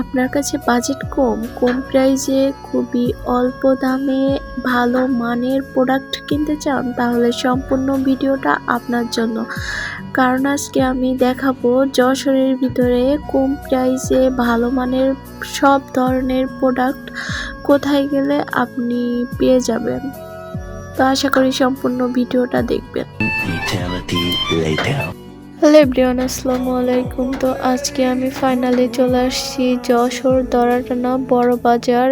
আপনার কাছে বাজেট কম কম প্রাইজে খুবই অল্প দামে ভালো মানের প্রোডাক্ট কিনতে চান, তাহলে সম্পূর্ণ ভিডিওটা আপনার জন্য। কারণ আজকে আমি দেখাবো যশোরের ভিতরে কম প্রাইসে ভালো মানের সব ধরনের প্রোডাক্ট কোথায় গেলে আপনি পেয়ে যাবেন। তো আশা করি সম্পূর্ণ ভিডিওটা দেখবেন. হ্যালো এভরিওয়ান, আসসালামু আলাইকুম। তো আজকে আমি ফাইনালি চলে আসছি যশোর দরাটানা বড় বাজার।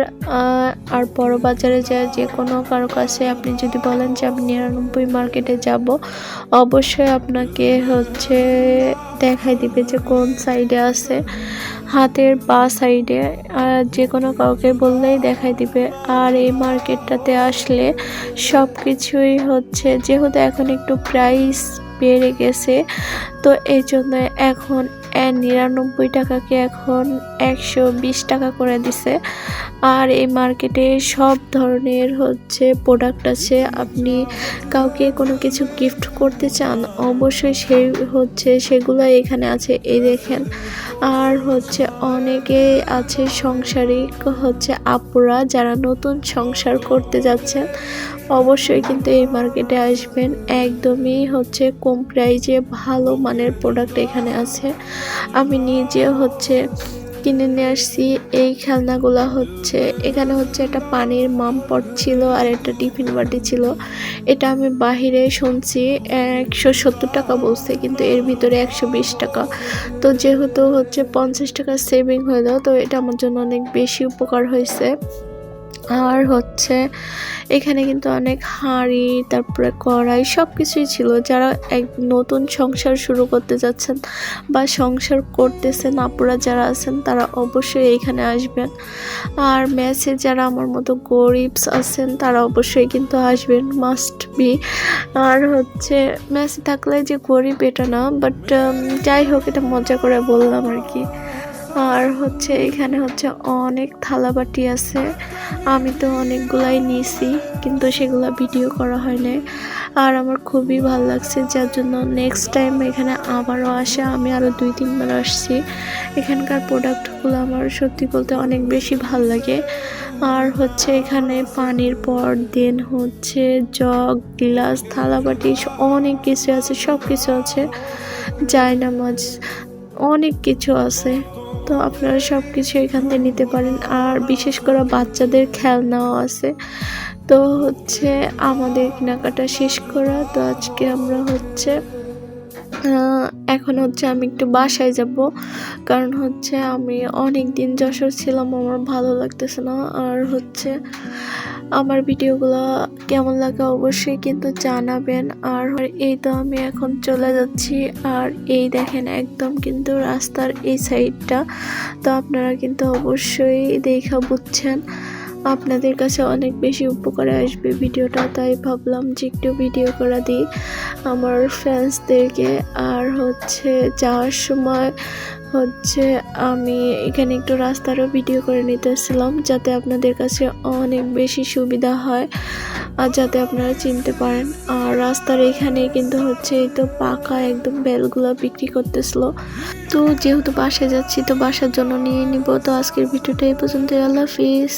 আর বড় বাজারে যা, যে কোনো কারও কাছে আপনি যদি বলেন যে, আমি নিরানব্বই মার্কেটে যাব, অবশ্যই আপনাকে হচ্ছে দেখাই দিবে যে, কোন সাইডে আছে। হাতের বা সাইডে, আর যে কোনো কাউকে বললেই দেখাই দিবে। আর এই মার্কেটটাতে আসলে সব কিছুই হচ্ছে, যেহেতু এখন একটু প্রাইস বেড়ে গেছে তো এই জন্য এখন নিরানব্বই টাকাকে এখন একশো বিশ টাকা করে দিছে। আর এই মার্কেটে সব ধরনের হচ্ছে প্রোডাক্ট আছে। আপনি কাউকে কোনো কিছু গিফট করতে চান, অবশ্যই সেই হচ্ছে সেগুলো এখানে আছে, এই দেখেন। আর হচ্ছে অনেকে আছে সংসারিক হচ্ছে আপুরা যারা নতুন সংসার করতে যাচ্ছেন, অবশ্যই কিন্তু এই মার্কেটে আসবেন। একদমই হচ্ছে কম প্রাইজে ভালো মানের প্রোডাক্ট এখানে আছে। আমি নিজে হচ্ছে কিনে নিয়ে আসছি। এই খেলনাগুলো হচ্ছে, এখানে হচ্ছে একটা পানির মামপট ছিল আর একটা টিফিন বাটি ছিল। এটা আমি বাহিরে শুনছি, একশো সত্তর টাকা বলছে, কিন্তু এর ভিতরে একশো বিশ টাকা। তো যেহেতু হচ্ছে পঞ্চাশ টাকা সেভিং হলো, তো এটা আমার জন্য অনেক বেশি উপকার হয়েছে। আর হচ্ছে এখানে কিন্তু অনেক হাঁড়ি, তারপরে কড়াই সব কিছুই ছিল। যারা এক নতুন সংসার শুরু করতে যাচ্ছেন বা সংসার করতেছেন, আপুরা যারা আছেন তারা অবশ্যই এখানে আসবেন। আর ম্যাচে যারা আমার মতো গরিবস আছেন তারা অবশ্যই কিন্তু আসবেন মাস্ট বি আর হচ্ছে ম্যাচে থাকলে যে গরিব এটা না বাট যাই হোক, এটা মজা করে বললাম আর কি। আর হচ্ছে এখানে হচ্ছে অনেক থালাবাটি আছে। আমি তো অনেকগুলাই নিয়েছি কিন্তু সেগুলো ভিডিও করা হয় নাই আর আমার খুবই ভালো লাগছে, যার জন্য নেক্সট টাইম এখানে আবারও আসা। আমি আরও দুই, তিনবার আসছি। এখানকার প্রোডাক্টগুলো আমার সত্যি বলতে অনেক বেশি ভালো লাগে। আর হচ্ছে এখানে পানির পর দেন হচ্ছে জগ, গ্লাস থালাবাটি অনেক কিছু আছে সব কিছু আছে। জায়নামাজ, অনেক কিছু আছে। তো আপনারা সব কিছু এখান থেকে নিতে পারেন। আর বিশেষ করে বাচ্চাদের খেলনাও আছে। তো হচ্ছে আমাদের কেনাকাটা শেষ করা। তো আজকে আমরা হচ্ছে এখন হচ্ছে আমি একটু বাসায় যাব। কারণ হচ্ছে আমি অনেক দিন যশোর ছিলাম, আমার ভালো লাগতেছে না। আর হচ্ছে আমার ভিডিওগুলো কেমন লাগে অবশ্যই কিন্তু জানাবেন। আর এই তো আমি এখন চলে যাচ্ছি। আর এই দেখেন একদম কিন্তু রাস্তার এই সাইডটা তো আপনারা কিন্তু অবশ্যই দেখা বুঝছেন। আপনাদের কাছে অনেক বেশি উপকারে আসবে ভিডিওটা, তাই ভাবলাম যে একটু ভিডিও করে দিই। আমার ফ্যান্সদেরকে আর হচ্ছে যাওয়ার সময় হচ্ছে আমি এখানে একটু রাস্তারও ভিডিও করে নিতেছিলাম, যাতে আপনাদের কাছে অনেক বেশি সুবিধা হয়, আর যাতে আপনারা চিনতে পারেন। আর রাস্তার এখানে কিন্তু হচ্ছে এই তো পাকা একদম বেলগুলো বিক্রি করতেছিল। তো যেহেতু বাসায় যাচ্ছি, তো বাসার জন্য নিয়ে নিব। তো আজকের ভিডিওটা এই পর্যন্ত আল্লাহ হাফিজ।